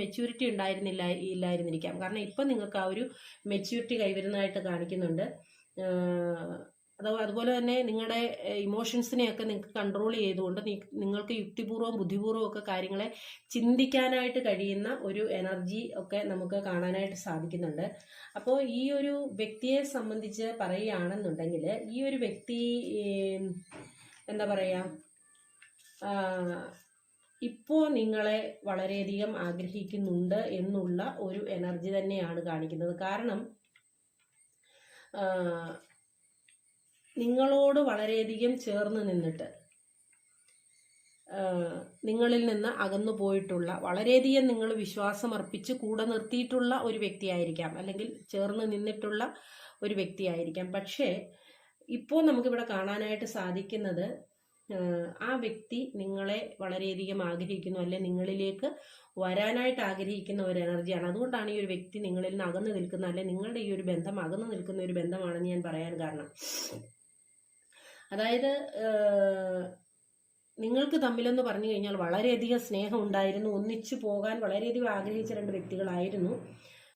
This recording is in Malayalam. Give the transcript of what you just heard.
മെച്യൂരിറ്റി ഉണ്ടായിരുന്നില്ല ഇല്ലായിരുന്നിരിക്കാം കാരണം ഇപ്പം നിങ്ങൾക്ക് ആ ഒരു മെച്യൂരിറ്റി കൈവരുന്നതായിട്ട് കാണിക്കുന്നുണ്ട്. അതുപോലെ തന്നെ നിങ്ങളുടെ ഇമോഷൻസിനെയൊക്കെ നിങ്ങൾക്ക് കൺട്രോൾ ചെയ്തുകൊണ്ട് നിങ്ങൾക്ക് യുക്തിപൂർവം ബുദ്ധിപൂർവം ഒക്കെ കാര്യങ്ങളെ ചിന്തിക്കാനായിട്ട് കഴിയുന്ന ഒരു എനർജി ഒക്കെ നമുക്ക് കാണാനായിട്ട് സാധിക്കുന്നുണ്ട്. അപ്പോൾ ഈ ഒരു വ്യക്തിയെ സംബന്ധിച്ച് പറയുകയാണെന്നുണ്ടെങ്കിൽ ഈ ഒരു വ്യക്തി എന്താ പറയുക ഇപ്പോൾ നിങ്ങളെ വളരെയധികം ആഗ്രഹിക്കുന്നുണ്ട് എന്നുള്ള ഒരു എനർജി തന്നെയാണ് കാണിക്കുന്നത്. കാരണം നിങ്ങളോട് വളരെയധികം ചേർന്ന് നിന്നിട്ട് നിങ്ങളിൽ നിന്ന് അകന്നു പോയിട്ടുള്ള വളരെയധികം നിങ്ങൾ വിശ്വാസം അർപ്പിച്ച് കൂടെ നിർത്തിയിട്ടുള്ള ഒരു വ്യക്തിയായിരിക്കാം. അല്ലെങ്കിൽ ചേർന്ന് നിന്നിട്ടുള്ള ഒരു വ്യക്തിയായിരിക്കാം. പക്ഷേ ഇപ്പോൾ നമുക്കിവിടെ കാണാനായിട്ട് സാധിക്കുന്നത് ആ, വ്യക്തി നിങ്ങളെ വളരെയധികം ആഗ്രഹിക്കുന്നു അല്ലെ നിങ്ങളിലേക്ക് വരാനായിട്ട് ആഗ്രഹിക്കുന്ന ഒരു എനർജിയാണ് അതുകൊണ്ടാണ് ഈ ഒരു വ്യക്തി നിങ്ങളിൽ നിന്ന് അകന്നു നിൽക്കുന്ന അല്ലെ നിങ്ങളുടെ ഈ ഒരു ബന്ധം അകന്നു നിൽക്കുന്ന ഒരു ബന്ധമാണെന്ന് ഞാൻ പറയാൻ കാരണം. അതായത് നിങ്ങൾക്ക് തമ്മിലെന്ന് പറഞ്ഞു കഴിഞ്ഞാൽ വളരെയധികം സ്നേഹം ഉണ്ടായിരുന്നു. ഒന്നിച്ചു പോകാൻ വളരെയധികം ആഗ്രഹിച്ച രണ്ട് വ്യക്തികളായിരുന്നു.